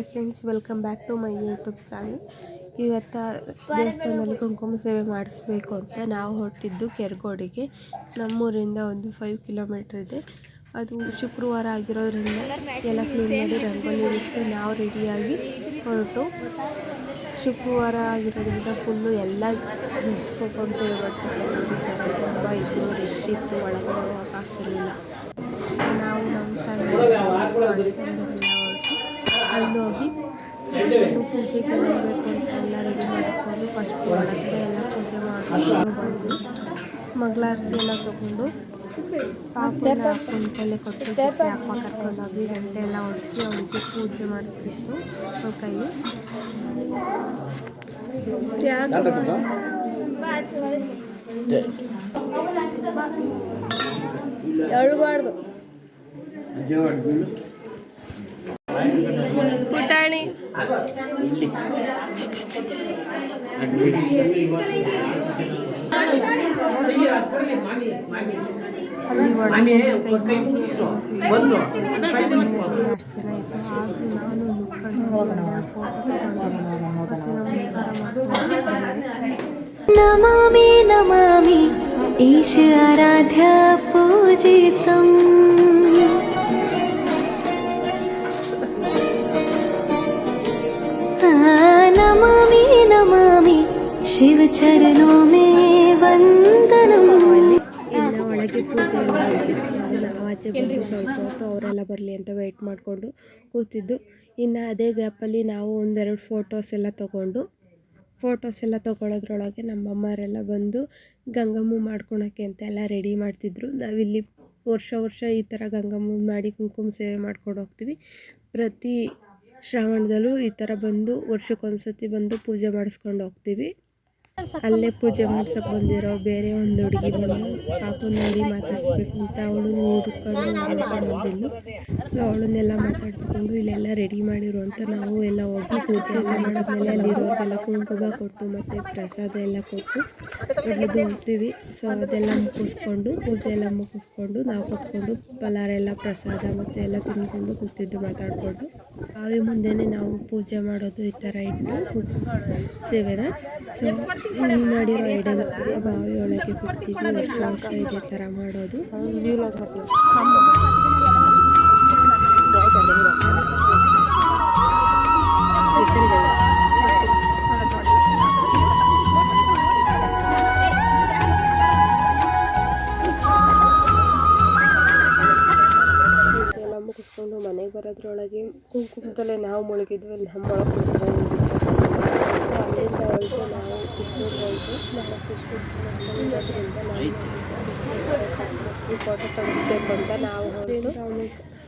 Hi friends, welcome back to my YouTube channel. ಇವತ್ತು ದೇವಸ್ಥಾನದಲ್ಲಿ ಕುಂಕುಮ ಸೇವೆ ಮಾಡಿಸ್ಬೇಕು ಅಂತ ನಾವು ಹೊರಟಿದ್ದು ಕೆರಗೋಡಿಗೆ. ನಮ್ಮೂರಿಂದ ಒಂದು ಫೈವ್ ಕಿಲೋಮೀಟ್ರ್ ಇದೆ. ಅದು ಶುಕ್ರವಾರ ಆಗಿರೋದ್ರಿಂದ ಎಲ್ಲ ಕ್ಲೀನ್ ಮಾಡಿ ರಂಗೋಲಿ ಇಟ್ಟು ನಾವು ರೆಡಿಯಾಗಿ ಹೊರಟು. ಶುಕ್ರವಾರ ಆಗಿರೋದ್ರಿಂದ ಫುಲ್ಲು ಎಲ್ಲ ಕುಂಕುಮ ಸೇವೆ ಮಾಡಿಸ್ಕೊಂಡು ಜನ ತುಂಬ ಇದ್ದು ರಶ್ ಇತ್ತು, ಒಳಗಡೆ ಹೋಗೋಕ್ಕಾಗ್ತಿರ್ಲಿಲ್ಲ ನಾವು ನಮ್ಮ ಫ್ಯಾಮಿಲಿ ಅಲ್ಲಿ ಹೋಗಿ ಪೂಜೆಗೆ ಇರಬೇಕು ಅಂತ ಎಲ್ಲ ರೆಡಿ ಮಾಡಿಕೊಂಡು ಫಸ್ಟ್ ಒಳಗಡೆ ಎಲ್ಲ ಪೂಜೆ ಮಾಡಿಸ್ಕೊಂಡು ಬಂದು ಮಂಗಳಾರತಿ ಎಲ್ಲ ತಗೊಂಡು ಪಾಪನ ಕೊಟ್ಟು ಅಪ್ಪ ಕರ್ಕೊಂಡೋಗಿ ಗಂಟೆ ಎಲ್ಲ ಹೊಡಿಸಿ ಅವಳಿಗೆ ಪೂಜೆ ಮಾಡಿಸ್ಬಿಟ್ಟು ಅವ್ರ ಕೈಲಿ. ಹೇಳ್ಬಾರ್ದು ಪುಟಾಣಿ ನಮಾಮಿ ನಮಾಮಿ ಮುಗಿದು ಅಷ್ಟು ಶಿವಚರಣೋ ಮೇ ಒಳಗೆ ಪೂಜೆ ನಾವು ಆಚೆ ಸ್ವಲ್ಪ ಹೊತ್ತು ಅವರೆಲ್ಲ ಬರಲಿ ಅಂತ ವೆಯ್ಟ್ ಮಾಡಿಕೊಂಡು ಕೂತಿದ್ದು. ಇನ್ನು ಅದೇ ಗ್ಯಾಪಲ್ಲಿ ನಾವು ಒಂದೆರಡು ಫೋಟೋಸ್ ಎಲ್ಲ ತೊಗೊಂಡು ಫೋಟೋಸ್ ಎಲ್ಲ ತೊಗೊಳೋದ್ರೊಳಗೆ ನಮ್ಮಮ್ಮರೆಲ್ಲ ಬಂದು ಗಂಗಮ್ಮ ಮಾಡ್ಕೊಳಕ್ಕೆ ಅಂತ ಎಲ್ಲ ರೆಡಿ ಮಾಡ್ತಿದ್ರು. ನಾವಿಲ್ಲಿ ವರ್ಷ ವರ್ಷ ಈ ಥರ ಗಂಗಮ್ಮ ಮಾಡಿ ಕುಂಕುಮ ಸೇವೆ ಮಾಡ್ಕೊಂಡು ಹೋಗ್ತೀವಿ. ಪ್ರತಿ ಶ್ರಾವಣದಲ್ಲೂ ಈ ಥರ ಬಂದು ವರ್ಷಕ್ಕೊಂದ್ಸತಿ ಬಂದು ಪೂಜೆ ಮಾಡಿಸ್ಕೊಂಡು ಹೋಗ್ತೀವಿ. ಅಲ್ಲೇ ಪೂಜೆ ಮಾಡ್ಸಕ್ಕೆ ಬಂದಿರೋ ಬೇರೆ ಒಂದು ಹುಡುಗಿ ಬಂದು ಪಾಪ ನೋಡಿ ಮಾತಾಡಿಸ್ಬೇಕು ಅಂತ ಅವಳು ನೋಡ್ಕೊಂಡು ಬಂದಿದ್ದು. ಸೊ ಅವಳನ್ನೆಲ್ಲ ಮಾತಾಡಿಸ್ಕೊಂಡು ಇಲ್ಲೆಲ್ಲ ರೆಡಿ ಮಾಡಿರು ಅಂತ ನಾವು ಎಲ್ಲ ಹೋಗಿ ಪೂಜೆ ಎಲ್ಲ ಮಾಡಿದ್ಮೇಲೆ ಅಲ್ಲಿರೋರಿಗೆಲ್ಲ ಕುಂಕುಮ ಕೊಟ್ಟು ಮತ್ತು ಪ್ರಸಾದ ಎಲ್ಲ ಕೊಟ್ಟು ಒಳ್ಳೆದು ಹೋಗ್ತೀವಿ. ಸೊ ಅದೆಲ್ಲ ಮುಗಿಸ್ಕೊಂಡು ಪೂಜೆ ಎಲ್ಲ ಮುಗಿಸ್ಕೊಂಡು ನಾವು ಕೂತ್ಕೊಂಡು ಪಲಾರ ಎಲ್ಲ ಪ್ರಸಾದ ಮತ್ತು ಎಲ್ಲ ತಿಂದ್ಕೊಂಡು ಕೂತಿದ್ದು ಮಾತಾಡಿಕೊಂಡು. ಬಾವಿ ಮುಂದೆನೇ ನಾವು ಪೂಜೆ ಮಾಡೋದು ಈ ಥರ ಇಟ್ಟು ಸೇವೆನ ಸೊ ನೀವು ಮಾಡಿರೋ ಐಡಿಯಾದ ಬಾವಿ ಒಳಗೆ ಕೂರ್ತೀವಿ ವರ್ಷ ವರ್ಷ ಇದೇ ಥರ ಮಾಡೋದು. ಮುಗಿಸ್ಕೊಂಡು ಮನೆಗೆ ಬರೋದ್ರೊಳಗೆ ಕುಂಕುಮದಲ್ಲೇ ನಾವು ಮುಳುಗಿದ್ವಿ ಕುಂಕುಮ ಸೊ ಅಲ್ಲಿಂದ ಹೊರಟು ನಾವು ಕುಕ್ಕೂರು ಹೊರಟು ನಾವು ಫೋಟೋ ತೋರಿಸ್ಬೇಕು ಅಂತ ನಾವು ಹೊರಟು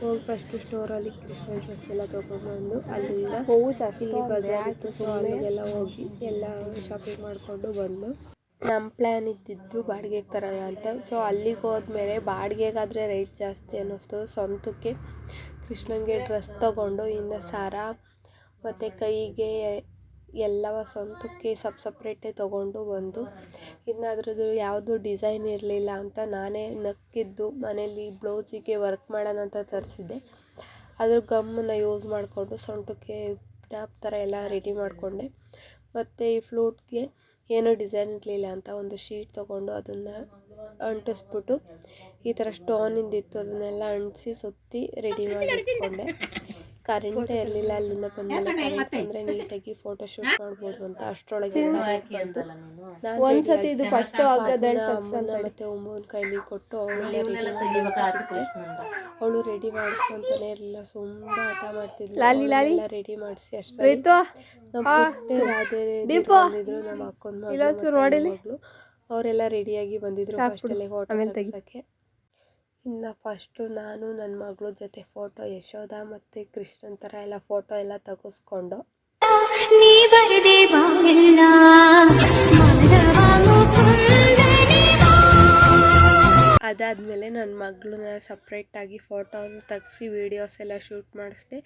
ಹೋಗಿ ಫಸ್ಟು ಸ್ಟೋರಲ್ಲಿ ಕೃಷ್ಣ ಡ್ರೆಸ್ ಎಲ್ಲ ತೊಗೊಂಡ್ಬಂದು ಅಲ್ಲಿಂದ ಇಲ್ಲಿ ಬಜಾರ್ ಇತ್ತು ಸೊ ಅಲ್ಲಿಗೆಲ್ಲ ಹೋಗಿ ಎಲ್ಲ ಶಾಪಿಂಗ್ ಮಾಡಿಕೊಂಡು ಬಂದು ನಮ್ಮ ಪ್ಲ್ಯಾನ್ ಇದ್ದಿದ್ದು ಬಾಡಿಗೆಗೆ ತರೋಣ ಅಂತ ಸೊ ಅಲ್ಲಿಗೆ ಹೋದ್ಮೇಲೆ ಬಾಡಿಗೆಗಾದರೆ ರೇಟ್ ಜಾಸ್ತಿ ಅನ್ನಿಸ್ತು ಸ್ವಂತಕ್ಕೆ ಕೃಷ್ಣನಿಗೆ ಡ್ರೆಸ್ ತಗೊಂಡು, ಇನ್ನು ಸಾರ, ಮತ್ತು ಕೈಗೆ ಎಲ್ಲವ ಸ್ವಂತಕ್ಕೆ ಸಪ್ ಸಪ್ರೇಟೇ ತೊಗೊಂಡು ಬಂದು, ಇನ್ನು ಅದ್ರದ್ದು ಯಾವುದು ಡಿಸೈನ್ ಇರಲಿಲ್ಲ ಅಂತ ನಾನೇ ನಕ್ಕಿದ್ದು ಮನೇಲಿ ಬ್ಲೌಸಿಗೆ ವರ್ಕ್ ಮಾಡೋಣ ಅಂತ ತರಿಸಿದ್ದೆ. ಅದ್ರ ಗಮ್ಮನ್ನು ಯೂಸ್ ಮಾಡಿಕೊಂಡು ಸೊಂಟಕ್ಕೆ ಟಾಪ್ ಥರ ಎಲ್ಲ ರೆಡಿ ಮಾಡಿಕೊಂಡೆ. ಮತ್ತು ಈ ಫ್ಲೂಟ್ಗೆ ಏನೂ ಡಿಸೈನ್ ಇರಲಿಲ್ಲ ಅಂತ ಒಂದು ಶೀಟ್ ತೊಗೊಂಡು ಅದನ್ನು ಅಂಟಿಸ್ಬಿಟ್ಟು ಈ ಥರ ಸ್ಟೋನಿಂದಿತ್ತು ಅದನ್ನೆಲ್ಲ ಅಂಟಿಸಿ ಸುತ್ತಿ ರೆಡಿ ಮಾಡಿ ಕರೆಂಟೇ ಇರಲಿಲ್ಲ ಅಲ್ಲಿಂದ ಬಂದಿಲ್ಲ ಕರೆಂಟ್ ಬಂದರೆ ನೀಟಾಗಿ ಫೋಟೋ ಶೂಟ್ ಮಾಡ್ಬೋದು ಅಂತ ಅಷ್ಟರೊಳಗೆ ಒಂದ್ಸತಿ ಇದು ಫಸ್ಟ್ ಅಮ್ಮನ ಮತ್ತೆ ಒಮ್ಮನ ಕೈಲಿ ಕೊಟ್ಟು ಅವಳು ಅವಳು ರೆಡಿ ಮಾಡಿಸ್ಕೊಂತಾನೆ ಇರಲಿಲ್ಲ ಸುಮ್ಮನೆ ಆಟ ಮಾಡ್ತಿದ್ಲು. ರೆಡಿ ಮಾಡಿಸಿ ಅಷ್ಟೇ ನಮ್ಮ ಬಂದಿದ್ರು ಅಕ್ಕನ. ಮಗಳು ಅವರೆಲ್ಲ ರೆಡಿಯಾಗಿ ಬಂದಿದ್ರು ಸಾಕು ಫಸ್ಟ್ ಅಲ್ಲೇ ಫೋಟೋ ತೆಗಿಸಕ್ಕೆ ತೆಗಿ. ತೆಗ್ಸಕ್ಕೆ. ಇನ್ನು ಫಸ್ಟು ನಾನು ನನ್ನ ಮಗಳ ಜೊತೆ ಫೋಟೋ ಯಶೋಧ ಮತ್ತು ಕೃಷ್ಣನ್ ಥರ ಎಲ್ಲ ಫೋಟೋ ಎಲ್ಲ ತೆಗೆಸ್ಕೊಂಡು. ಅದಾದಮೇಲೆ ನನ್ನ ಮಗಳನ್ನ ಸಪ್ರೇಟಾಗಿ ಫೋಟೋ ತೆಗೆಸಿ ವೀಡಿಯೋಸ್ ಎಲ್ಲ ಶೂಟ್ ಮಾಡಿಸಿದೆ.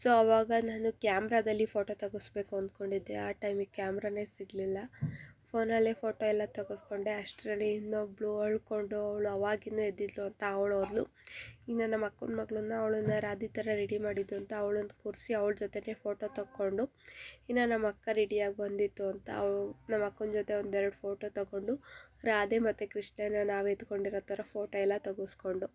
ಸೊ ಆವಾಗ ನಾನು ಕ್ಯಾಮ್ರಾದಲ್ಲಿ ಫೋಟೋ ತೆಗೆಸ್ಬೇಕು ಅಂದ್ಕೊಂಡಿದ್ದೆ ಆ ಟೈಮಿಗೆ ಕ್ಯಾಮ್ರಾನೇ ಸಿಗಲಿಲ್ಲ. ಫೋನಲ್ಲೇ ಫೋಟೋ ಎಲ್ಲ ತೆಗೆಸ್ಕೊಂಡೆ. ಅಷ್ಟರಲ್ಲಿ ಇನ್ನೊಬ್ಬಳು ಅಳ್ಕೊಂಡು ಅವಳು ಅವಾಗಿನ್ನೂ ಎದ್ದಿದ್ಲು ಅಂತ ಅವಳು ಹೋದ್ಲು. ಇನ್ನು ನಮ್ಮ ಅಕ್ಕನ ಮಗಳನ್ನ ಅವಳನ್ನ ರಾಧಿ ಥರ ರೆಡಿ ಮಾಡಿದ್ದು ಅಂತ ಅವಳನ್ನು ಕೂರಿಸಿ ಅವಳ ಜೊತೆನೇ ಫೋಟೋ ತಗೊಂಡು ಇನ್ನು ನಮ್ಮ ಅಕ್ಕ ರೆಡಿಯಾಗಿ ಬಂದಿತ್ತು ಅಂತ ಅವಳು ನಮ್ಮ ಅಕ್ಕನ ಜೊತೆ ಒಂದೆರಡು ಫೋಟೋ ತಗೊಂಡು ರಾಧೆ ಮತ್ತು ಕೃಷ್ಣನ ನಾವು ಎತ್ಕೊಂಡಿರೋ ಥರ ಫೋಟೋ ಎಲ್ಲ ತೆಗೆಸ್ಕೊಂಡು.